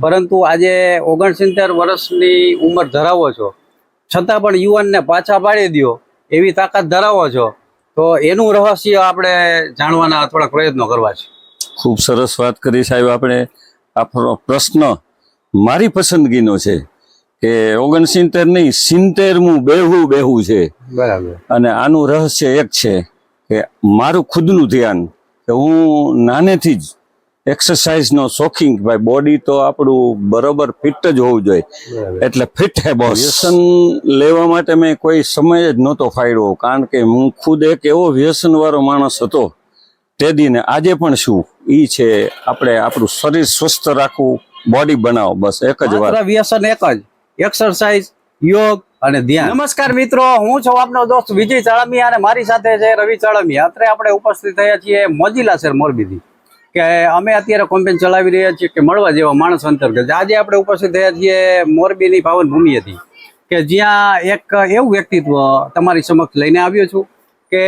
પરંતુ આજે ઓગણસિત્તેર વર્ષની ઉંમર ધરાવો છો. છતાં પણ યુવાનને પાછા પાડી દ્યો એવી તાકાત ધરાવો છો. તો એનું રહસ્ય આપણે જાણવાના થોડા પ્રયત્નો કરવા છે. ખૂબ સરસ વાત કરી સાહેબ આપણે. આપણો પ્રશ્ન મારી પસંદગીનો છે કે ઓગણસિત્તેર નહીં સિત્તેરમું બેહવું બેહવું છે. બરાબર. અને આનું રહસ્ય એક છે કે મારું ખુદનું ધ્યાન કે હું નાનેથી જ એક્સરસાઇઝનો શોખીન ભાઈ બોડી તો આપણું બરોબર ફિટ જ હોવું જોઈએ. એટલે ફિટ હે બોસ વ્યસન લેવા માટે મેં કોઈ સમય જ નહોતો ફાળ્યો કારણ કે હું ખુદ એક એવો વ્યસનવાળો માણસ હતો. તે દીને આજે પણ શું? ઈ છે આપણે આપણું શરીર સ્વસ્થ રાખવું બોડી બનાવો બસ એક જ વાત. વ્યસન એક જ. એક્સરસાઇઝ યોગ અને ધ્યાન. નમસ્કાર મિત્રો હું છું આપનો દોસ્ત વિજય ચાળમિયા અને મારી સાથે છે રવિ ચાળમિયા. અત્યારે આપણે ઉપસ્થિત થયા છીએ મોજીલા શહેર મોરબીથી. કે અમે અત્યારે કોમ્પેન ચલાવી રહ્યા છીએ કે મળવા જેવા માણસ અંતર્ગત. આજે આપણે ઉપસ્થિત થયા છીએ મોરબીની પાવન ભૂમિ હતી કે જ્યાં એક એવું વ્યક્તિત્વ તમારી સમક્ષ લઈને આવ્યો છું કે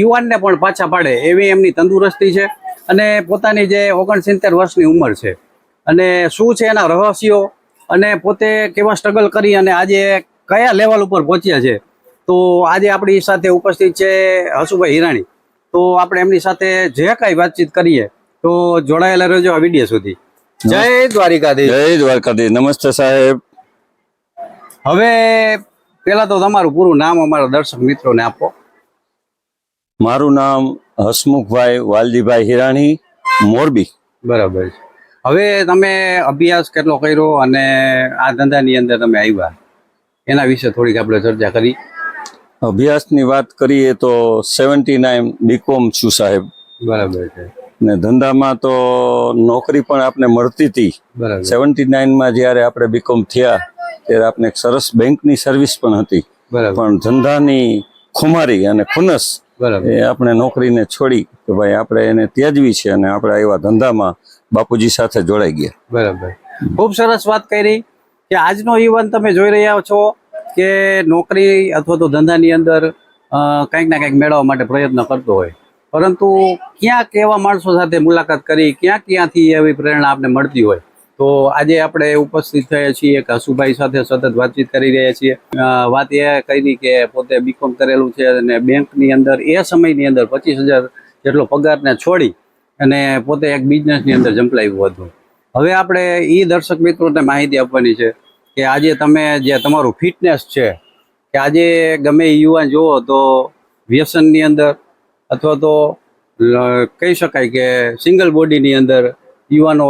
યુવાનને પણ પાછા પાડે એવી એમની તંદુરસ્તી છે અને પોતાની જે ઓગણસિત્તેર વર્ષની ઉંમર છે. અને શું છે એના રહસ્યો અને પોતે કેવા સ્ટ્રગલ કરી અને આજે કયા લેવલ ઉપર પહોંચ્યા છે. તો આજે આપણી સાથે ઉપસ્થિત છે હસુભાઈ હિરાણી. તો આપણે એમની સાથે જે કાંઈ વાતચીત કરીએ તો જોડાયેલા રહેજો આ વીડિયો સુધી. જય દ્વારિકાધીશ. જય દ્વારકાધીશ. નમસ્તે સાહેબ. હવે પેલા તો તમારું પૂરું નામ અમારા દર્શક મિત્રોને આપો. મારું નામ હસમુખભાઈ વાલજીભાઈ હિરાણી મોરબી. બરાબર છે. હવે તમે અભ્યાસ કેટલો કર્યો અને આ ધંધાની અંદર તમે આવ્યા? એના વિશે થોડીક આપણે ચર્ચા કરી. અભ્યાસની વાત કરીએ તો સેવન્ટી નાઇન બીકોમ છું સાહેબ. બરાબર છે. ને ધંધામાં તો નોકરી પણ આપણે મળતી હતી સેવન્ટી નાઇનમાં જ્યારે આપણે બીકોમ થયા ત્યારે આપણે એક સરસ બેંકની સર્વિસ પણ હતી. પણ ધંધાની ખુમારી અને ખુનસ બરાબર. એ આપણે નોકરીને છોડી કે ભાઈ આપણે એને ત્યાજવી છે અને આપણે એવા ધંધામાં બાપુજી સાથે જોડાઈ ગયા. બરાબર. ખૂબ સરસ વાત કરી કે આજનો યુવાન તમે જોઈ રહ્યા છો કે નોકરી અથવા તો ધંધાની અંદર કંઈક ના કંઈક મેળવવા માટે પ્રયત્ન કરતો હોય. પરંતુ ક્યાંક એવા માણસો સાથે મુલાકાત કરી, ક્યાં ક્યાંથી એવી પ્રેરણા આપને મળતી હોય? તો આજે આપણે ઉપસ્થિત થયા છીએ કે હસુભાઈ સાથે સતત વાતચીત કરી રહ્યા છીએ. વાત એ કરી કે પોતે બીકોમ કરેલું છે અને બેંકની અંદર, એ સમયની અંદર પચીસ હજાર જેટલો પગારને છોડી અને પોતે એક બિઝનેસની અંદર ઝંપલાવ્યું હતું. હવે આપણે એ દર્શક મિત્રોને માહિતી આપવાની છે કે આજે તમે જે તમારું ફિટનેસ છે, કે આજે ગમે યુવાન જુઓ તો વ્યસનની અંદર અથવા તો કહી શકાય કે સિંગલ બોડીની અંદર યુવાનો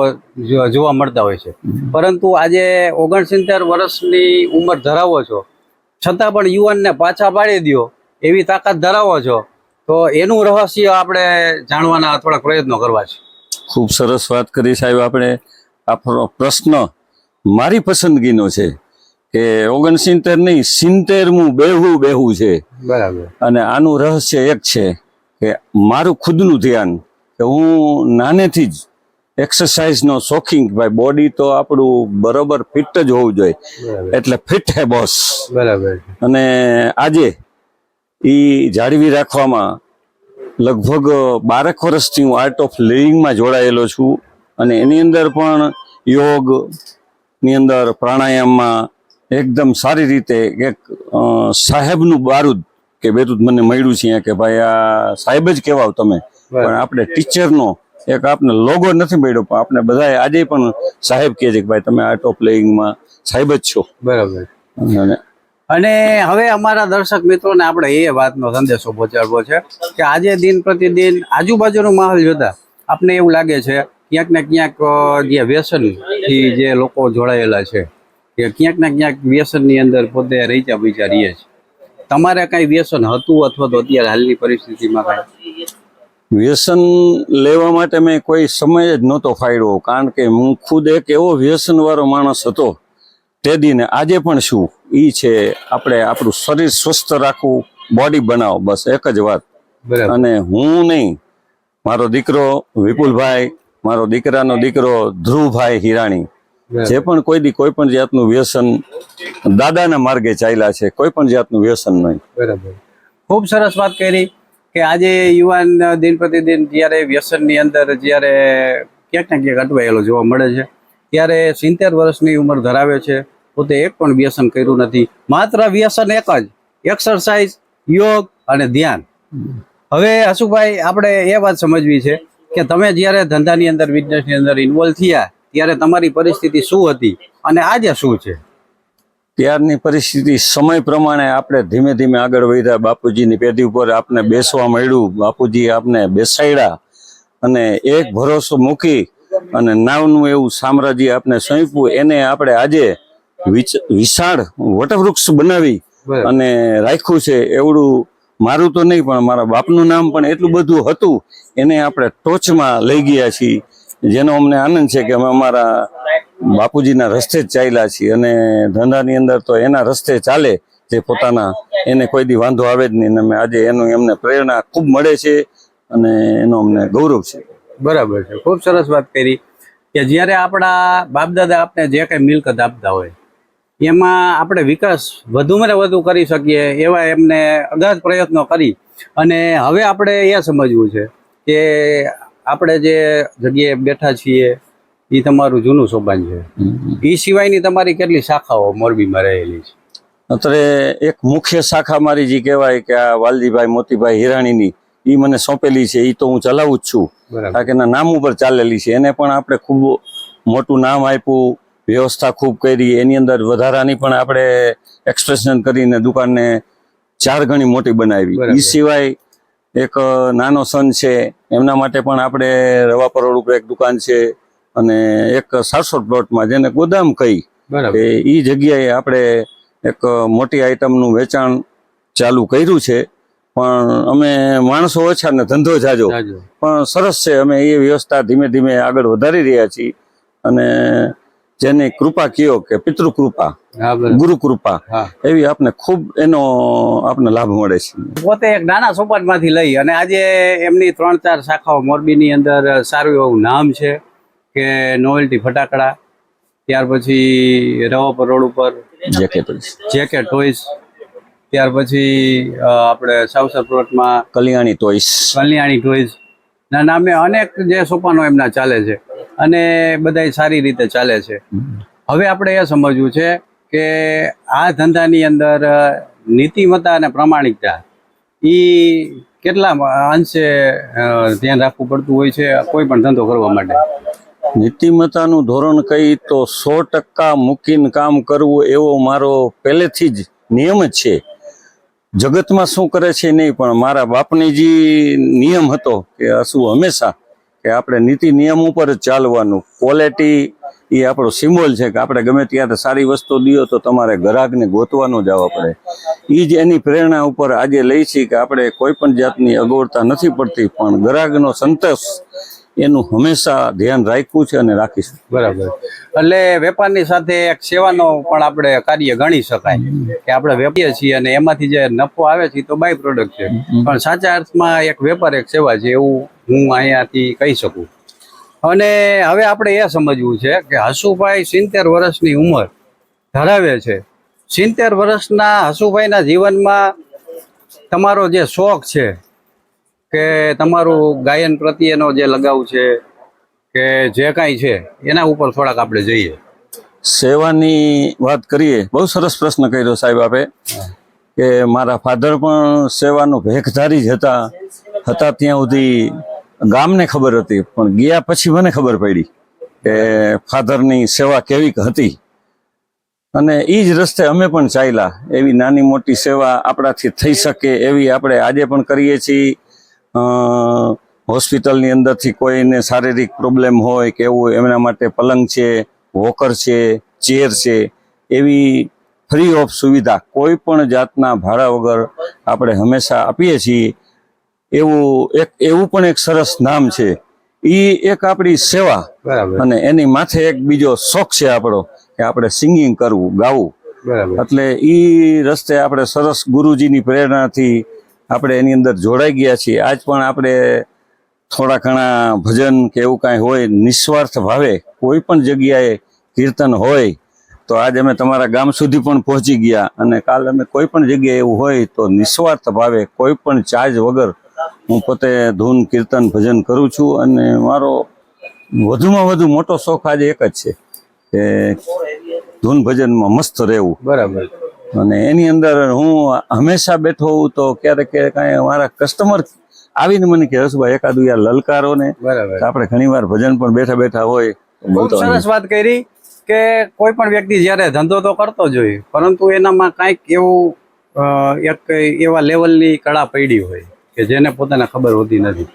જોવા મળતા હોય છે. પરંતુ આજે ઓગણસિત્તેર વર્ષની ઉંમર ધરાવો છો. છતાં પણ યુવાનને પાછા પાડી દો એવી તાકાત ધરાવો છો. તો એનું રહસ્ય આપણે જાણવાના થોડા પ્રયત્નો કરવા છે. ખૂબ સરસ વાત કરી સાહેબ આપણે. આપણો પ્રશ્ન મારી પસંદગીનો છે કે ઓગણસિત્તેર નહીં સિત્તેરમું બેહું બેહું છે. બરાબર. અને આનું રહસ્ય એક છે. કે મારું ખુદનું ધ્યાન કે હું નાનેથી જ એક્સરસાઇઝનો શોખીન ભાઈ બોડી તો આપણું બરોબર ફિટ જ હોવું જોઈએ. એટલે ફિટ હે બોસ બરાબર. અને આજે એ જાળવી રાખવામાં લગભગ બારેક વર્ષથી હું આર્ટ ઓફ લિવિંગમાં જોડાયેલો છું અને એની અંદર પણ યોગની અંદર પ્રાણાયામમાં એકદમ સારી રીતે એક સાહેબનું બારૂદ કે બેરૂદ મને મળ્યું છે કે ભાઈ આ સાહેબ જ કહેવાવ તમે. પણ આપણે ટીચરનો એક આપને લોગો નથી મળ્યો પણ આપણે બધાએ આજે પણ સાહેબ કહે છે કે ભાઈ તમે આર્ટ ઓફ લિવિંગમાં સાહેબ જ છો. બરાબર. અને હવે અમારા દર્શક મિત્રોને આપણે એ વાતનો સંદેશો પહોંચાડવો છે કે આજે દિન પ્રતિદિન આજુબાજુનો માહોલ જોતા આપને એવું લાગે છે ક્યાંક ને ક્યાંક જે વ્યસનથી જે લોકો જોડાયેલા છે કે ક્યાંક ને ક્યાંક વ્યસનની અંદર પોતે રહીચા પૈચા રહીએ છે. તમારે કઈ વ્યસન હતું અથવા તો અત્યારે હાલની પરિસ્થિતિમાં કઈ? વ્યસન લેવા માટે મેં કોઈ સમય જ નહોતો ફાળ્યો કારણ કે હું ખુદ એક એવો વ્યસન વાળો માણસ હતો. તે દીને આજે પણ શું એ છે આપણે આપણું શરીર સ્વસ્થ રાખવું બોડી બનાવો બસ એક જ વાત. અને હું નહીં મારો દીકરો વિપુલભાઈ મારો દીકરાનો દીકરો ધ્રુવભાઈ હિરાણી. જે પણ કોઈ દી કોઈ પણ જાતનું વ્યસન દાદાના માર્ગે ચાલ્યા છે, કોઈ પણ જાતનું વ્યસન નહીં. બરાબર. ખૂબ સરસ વાત કરી કે આજે યુવાન દિન પ્રતિદિન જ્યારે વ્યસનની અંદર જ્યારે ક્યાંક ને ક્યાંક અટવાયેલો જોવા મળે છે, ત્યારે સિત્તેર વર્ષની ઉંમર ધરાવે છે, પોતે એક પણ વ્યસન કર્યું નથી. માત્ર વ્યસન એક જ એક્સરસાઇઝ યોગ અને ધ્યાન. હવે અશુભાઈ આપણે એ વાત સમજવી છે કે તમે જ્યારે ધંધાની અંદર બિઝનેસની અંદર ઇન્વોલ્વ થયા, ત્યારે તમારી પરિસ્થિતિ શું હતી અને આજે શું છે? ત્યારની પરિસ્થિતિ સમય પ્રમાણે આપણે ધીમે ધીમે આગળ વધ્યા. બાપુજીની પેઢી ઉપર આપણે બેસવા મળ્યું બાપુજી આપને બેસાડ્યા અને એક ભરોસો મૂકી અને નાવનું એવું સામ્રાજ્ય આપણે સોંપ્યું. એને આપણે આજે વિશાળ વટવૃક્ષ બનાવી અને રાખ્યું છે. એવડું મારું તો નહીં પણ મારા બાપનું નામ પણ એટલું બધું હતું. એને આપણે ટોચમાં લઈ ગયા છીએ. જેનો અમને આનંદ છે કે અમે અમારા બાપુજીના રસ્તે જ ચાલ્યા છીએ અને ધંધાની અંદર તો એના રસ્તે ચાલે જે પોતાના, એને કોઈ દી વાંધો આવે જ નહીં. અને આજે એનું એમને પ્રેરણા ખૂબ મળે છે અને એનો અમને ગૌરવ છે. બરાબર છે. ખૂબ સરસ વાત કરી કે જ્યારે આપણા બાપદાદા આપણે જે કંઈ મિલકત આપતા હોય, એમાં આપણે વિકાસ વધુમાં વધુ કરી શકીએ એવા એમને અગાધ પ્રયત્નો કરી. અને હવે આપણે એ સમજવું છે કે આપણે જે જગ્યાએ બેઠા છીએ એ તમારું જૂનું સોબાન છે. એ સિવાયની તમારી કેટલી શાખાઓ મોરબીમાં રહેલી છે? અત્યારે એક મુખ્ય શાખા મારી જે કહેવાય કે આ વાલજીભાઈ મોતીભાઈ હિરાણીની એ મને સોંપેલી છે. એ તો હું ચલાવું જ છું. કારણ કે એના નામ ઉપર ચાલેલી છે. એને પણ આપણે ખૂબ મોટું નામ આપ્યું વ્યવસ્થા ખૂબ કરી. એની અંદર વધારાની પણ આપણે એક્સપ્રેશન કરીને દુકાનને ચાર ગણી મોટી બનાવી. એ સિવાય એક નાનો સન છે. એમના માટે પણ આપણે રવા રોડ ઉપર એક દુકાન છે. અને એક સારસોટ પ્લોટમાં જેને ગોદામ કહી બરાબર. એ ઈ જગ્યાએ આપણે એક મોટી આઈટમનું વેચાણ ચાલુ કર્યું છે. પણ અમે માણસો ઓછા ને ધંધો જાજો. પણ સરસ છે અમે એ વ્યવસ્થા ધીમે ધીમે આગળ વધારી રહ્યા છીએ. અને જેની કૃપા કયો કે પિતૃ કૃપા ગુરુ કૃપા એવી આપને ખૂબ એનો આપને લાભ મળે છે. પોતે એક નાના સોપાનમાંથી લઈ અને આજે એમની ત્રણ ચાર શાખાઓ મોરબીની અંદર સારું એવું નામ છે. કે નોવેલ્ટી ફટાકડા ત્યાર પછી રવાપર રોડ ઉપર જેકેટ જેકે ટોયસ ત્યાર પછી આપણે સાવસર પ્લોટમાં કલ્યાણી ટોઈસ કલ્યાણી ટોયસ ના નામે અનેક જે સોપાનો એમના ચાલે છે. અને બધાય સારી રીતે ચાલે છે. હવે આપણે એ સમજવું છે કે આ ધંધાની અંદર નીતિમત્તા અને પ્રામાણિકતા એ કેટલા અંશે ધ્યાન રાખવું પડતું હોય છે કોઈ પણ ધંધો કરવા માટે? નીતિમત્તાનું ધોરણ કહી તો સો ટકા મૂકીને કામ કરવું એવો મારો પહેલેથી જ નિયમ જ છે. જગતમાં શું કરે છે નહીં, પણ મારા બાપની જે નિયમ હતો કે શું હંમેશા કે આપણે નીતિ નિયમ ઉપર જ ચાલવાનું. ક્વોલિટી એ આપણો સિમ્બોલ છે કે આપણે ગમે ત્યારે સારી વસ્તુ દો તો તમારે ગ્રાહકને ગોતવાનો જ આવવા પડે. એ જ એની પ્રેરણા ઉપર આજે લઈ છીએ કે આપણે કોઈ પણ જાતની અગવડતા નથી પડતી, પણ ગ્રાહકનો સંતોષ એનું હંમેશા ધ્યાન રાખ્યું છે અને રાખીશું. બરાબર. એટલે વેપારની સાથે એક સેવાનો પણ આપણે કાર્ય ગણી શકાય. કે આપણે વેપીએ છીએ અને એમાંથી જે નફો આવે છે તો બાય પ્રોડક્ટ છે. પણ સાચા અર્થમાં એક વેપાર એક સેવા છે એવું હું અહીંયાથી કહી શકું. અને હવે આપણે એ સમજવું છે કે હસુભાઈ સિત્તેર વર્ષની ઉંમર ધરાવે છે. સિત્તેર વર્ષના હસુભાઈના જીવનમાં તમારો જે શોખ છે કે તમારું ગાયન પ્રત્યેનો જે લગાવ છે, કે જે કાંઈ છે, એના ઉપર થોડાક આપણે જઈએ. સેવાની વાત કરીએ, બહુ સરસ પ્રશ્ન કર્યો સાહેબ આપે, કે મારા ફાધર પણ સેવાનો ભેખધારી જ હતા હતા ત્યાં સુધી ગામને ખબર હતી, પણ ગયા પછી મને ખબર પડી કે ફાધરની સેવા કેવી હતી. અને એ જ રસ્તે અમે પણ ચાલ્યા, એવી નાની મોટી સેવા આપણાથી થઈ શકે એવી આપણે આજે પણ કરીએ છીએ. હોસ્પિટલની અંદરથી કોઈને શારીરિક પ્રોબ્લેમ હોય કે એવું એમના માટે પલંગ છે વોકર છે ચેર છે એવી ફ્રી ઓફ સુવિધા કોઈ પણ જાતના ભાડા વગર આપણે હંમેશા આપીએ છીએ એવું એક એવું પણ એક સરસ નામ છે. એ એક આપણી સેવા અને એની માથે એક બીજો શોખ છે આપણો કે આપણે સિંગિંગ કરવું ગાવું. એટલે એ રસ્તે આપણે સરસ ગુરુજીની પ્રેરણાથી આપણે એની અંદર જોડાઈ ગયા છીએ. આજ પણ આપણે થોડા ઘણા ભજન કે એવું કાંઈ હોય, નિસ્વાર્થ ભાવે, કોઈ પણ જગ્યાએ કીર્તન હોય, તો આજ અમે તમારા ગામ સુધી પણ પહોંચી ગયા અને કાલ અમે કોઈ પણ જગ્યાએ એવું હોય તો નિસ્વાર્થ ભાવે, કોઈ પણ ચાર્જ વગર હું પોતે ધૂન, કીર્તન, ભજન કરું છું અને મારો વધુમાં વધુ મોટો શોખ આજે એક જ છે કે ધૂન ભજનમાં મસ્ત રહેવું. બરાબર. અને એની અંદર હું હંમેશા બેઠો હોઉં તો ક્યારેક કાંઈ મારા કસ્ટમર આવીને મને કે હસભાઈ એકાદું યાર લલકારો ને આપણે ઘણી વાર ભજન પણ બેઠા બેઠા હોય. હોઈએ. સરસ વાત કરી કે કોઈ પણ વ્યક્તિ જ્યારે ધંધો તો કરતો જ હોય પરંતુ એનામાં કાંઈક એવું એક એવા લેવલની કળા પડી હોય કે જેને પોતાને ખબર હોતી નથી.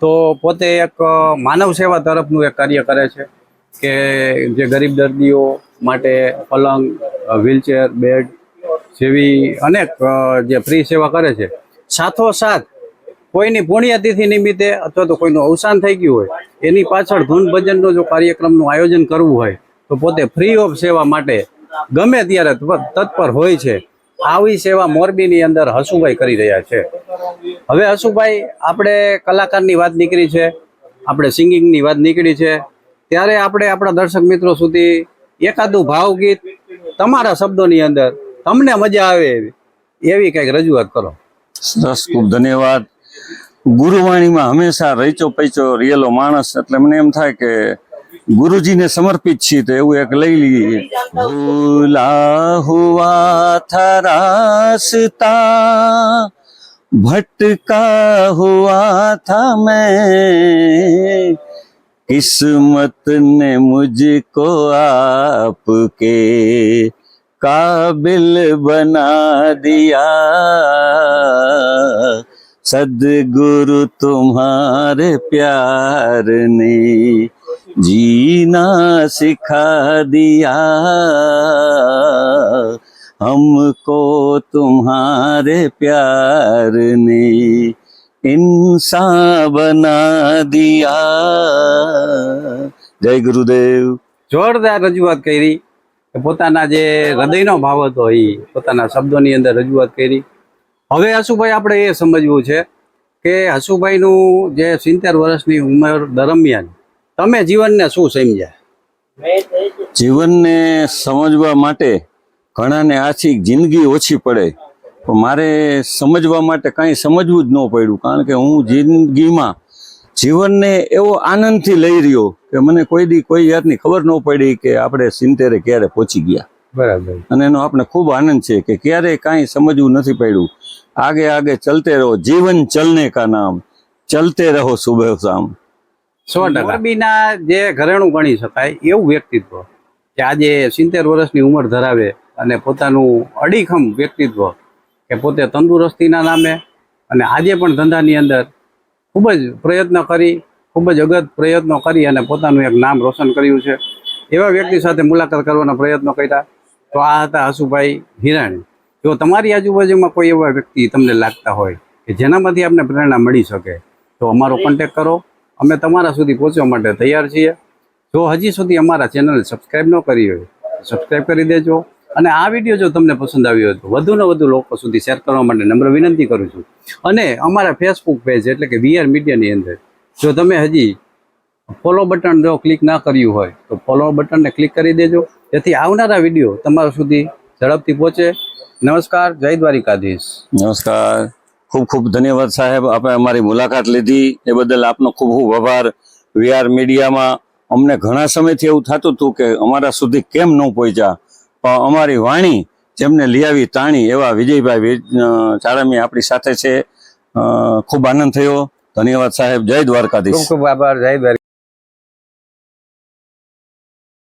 તો પોતે એક માનવ સેવા તરફનું એક કાર્ય કરે છે કે જે ગરીબ દર્દીઓ માટે પલંગ વ્હીલચેર બેડ જેવી અનેક જે ફ્રી સેવા કરે છે. સાથોસાથ કોઈની પુણ્યતિથિ નિમિત્તે અથવા તો કોઈનું અવસાન થઈ ગયું હોય, એની પાછળ ધૂન ભજનનો જો કાર્યક્રમનું આયોજન કરવું હોય, તો પોતે ફ્રી ઓફ સેવા માટે ગમે ત્યારે તત્પર હોય છે, આવી સેવા મોરબીની અંદર હસુભાઈ કરી રહ્યા છે. હવે હસુભાઈ, આપણે કલાકારની વાત નીકળી છે, આપણે સિંગિંગની વાત નીકળી છે, ત્યારે આપણે આપણા દર્શક મિત્રો સુધી એકાદું ભાવગીત તમારા શબ્દોની અંદર તમને મજા આવે એવી એવી કંઈક રજૂઆત કરો સરસ ખૂબ ધન્યવાદ ગુરુવાણીમાં હંમેશા રહીચો પૈચો રિયેલો માણસ એટલે મને એમ થાય કે ગુરુજીને સમર્પિત છીએ તો એવું એક લઈ લઈએ ભૂલા હુઆ થા રાસ્તા ભટકા હુઆ થા મેં किस्मत ने मुझको आपके काबिल बना दिया सदगुरु तुम्हारे प्यार ने जीना सिखा दिया हमको तुम्हारे प्यार ने इंसान बना दिया જય ગુરુદેવ જોરદાર રજૂઆત કરી પોતાના જે હૃદયનો ભાવ હતો એ પોતાના શબ્દોની અંદર રજૂઆત કરી. હવે હસુભાઈ આપણે એ સમજવું છે કે હસુભાઈનું જે સિત્તેર વર્ષની ઉંમર દરમિયાન તમે જીવનને શું સમજ્યા? જીવનને સમજવા માટે ઘણાને આથી જિંદગી ઓછી પડે. મારે સમજવા માટે કાંઈ સમજવું જ ન પડ્યું, કારણ કે હું જિંદગીમાં જીવનને એવો આનંદથી લઈ રહ્યો કે મને કોઈ દી કોઈ જાતની ખબર ન પડી કે આપણે સિત્તેરે ક્યારે પહોંચી ગયા. બરાબર. અને એનો આપણે ખૂબ આનંદ છે કે ક્યારે કાંઈ સમજવું નથી પડ્યું. આગે આગે ચલતે રહો જીવન ચલને કા નામ ચલતે રહો સુબહ શામ. સો ટકા. જે ઘરેણું ગણી શકાય એવું વ્યક્તિત્વ કે આજે સિત્તેર વર્ષની ઉંમર ધરાવે અને પોતાનું અડીખમ વ્યક્તિત્વ કે પોતે તંદુરસ્તીના નામે અને આજે પણ ધંધાની અંદર ખૂબ જ પ્રયત્ન કરી, ખૂબ જ અગત પ્રયત્નો કરી અને પોતાનું એક નામ રોશન કર્યું છે. એવા વ્યક્તિ સાથે મુલાકાત કરવાના પ્રયત્નો કર્યા. તો આ હતા હસુભાઈ હિરાણી. જો તમારી આજુબાજુમાં કોઈ એવા વ્યક્તિ તમને લાગતા હોય કે જેનામાંથી આપને પ્રેરણા મળી શકે, તો અમારો કોન્ટેક કરો. અમે તમારા સુધી પહોંચવા માટે તૈયાર છીએ. જો હજી સુધી અમારા ચેનલ સબસ્ક્રાઈબ ન કરી હોય સબસ્ક્રાઈબ કરી દેજો. અને આ વીડિયો જો તમને પસંદ આવ્યો હોય તો વધુને વધુ લોકો સુધી શેર કરવા માટે નમ્ર વિનંતી કરું છું. અને અમારા ફેસબુક પેજ એટલે કે વીઆર મીડિયાની અંદર જો તમે હજી ફોલો બટન જો ક્લિક ના કર્યું હોય તો ફોલો બટનને ક્લિક કરી દેજો. જેથી આવનારા વીડિયો તમારા સુધી ઝડપથી પહોંચે. નમસ્કાર, જય દ્વારિકાધીશ. નમસ્કાર. ખૂબ ખૂબ ધન્યવાદ સાહેબ. આપણે અમારી મુલાકાત લીધી. એ બદલ આપનો ખૂબ ખૂબ આભાર. વીઆર મીડિયામાં અમને ઘણા સમયથી એવું થતું હતું કે અમારા સુધી કેમ ન પહોંચ્યા? અમારી વાણી જેમને લઈ તાણી એવા વિજયભાઈ ચારામી આપણી સાથે છે. ખૂબ આનંદ થયો. ધન્યવાદ સાહેબ. જય દ્વારકાધીશ. ખૂબ આભાર. જય